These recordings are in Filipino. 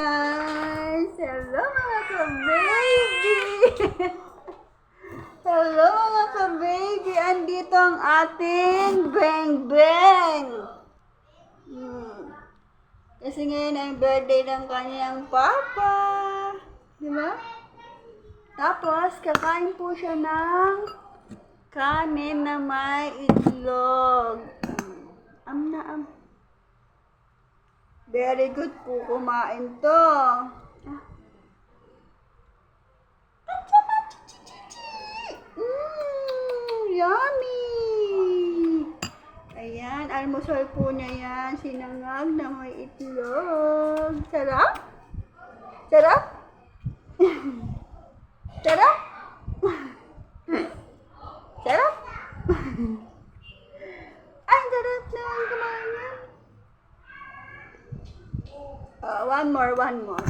Guys! Hello mga ka-baby! Hello mga ka-baby! Andito ang ating Bang Bang! Hmm. Kasi ngayon ay birthday ng kanyang papa. Di? Tapos, kakain po siya ng kanin na may itlog. Am na am. Very good po kumain to. Ah. Mm, yummy! Ayan, almusal po niya yan. Sinangag na may itlog. Sarap? Sarap? Sarap? Ay, sarap naman kumain yan. Uh, one more, one more.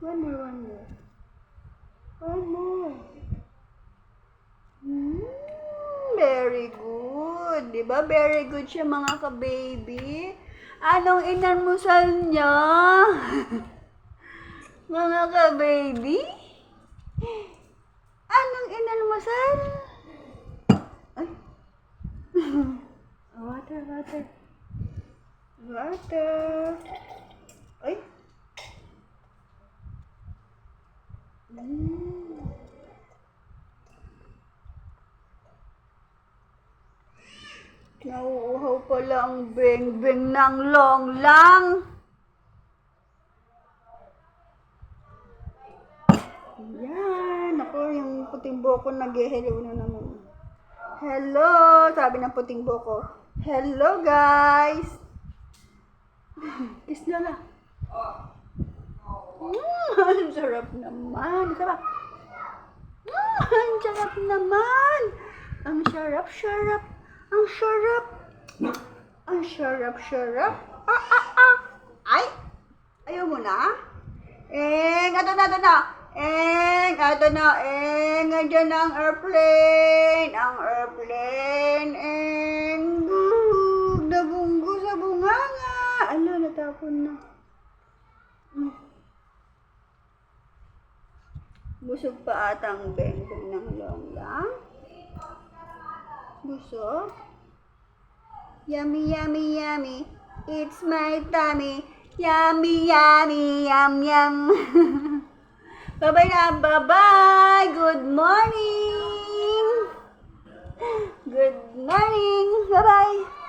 One more, one more. One more. Mm, very good. Di ba? Very good siya mga ka-baby. Anong inalmusal niya? mga ka-baby? Anong inalmusal? Ay. Water. Ay. Mm. Nauuhaw pala ang beng-beng ng long lang. Yan. Ako, yung puting buhok ko nag-hello na naman. Hello! Sabi ng puting buhok ko. Hello, guys! Kiss na lang. Mm, ang sarap naman. Isa ba? Mm, ang sarap naman. Ang sarap, sarap. Ang sarap. Ang sarap, sarap. Ah, ah, ah. Ay! Ayaw mo na? Eh, ato na, ato na. Eh, ato na. Eh, andyan na ang airplane. Ang airplane. Natapon na. Hmm. Busog pa atang bengkong ng longgang. Busog. Yummy, yummy, yummy. It's my tummy. Yummy, yummy, yum, yum. bye-bye na. Bye-bye. Good morning. Good morning. Bye-bye.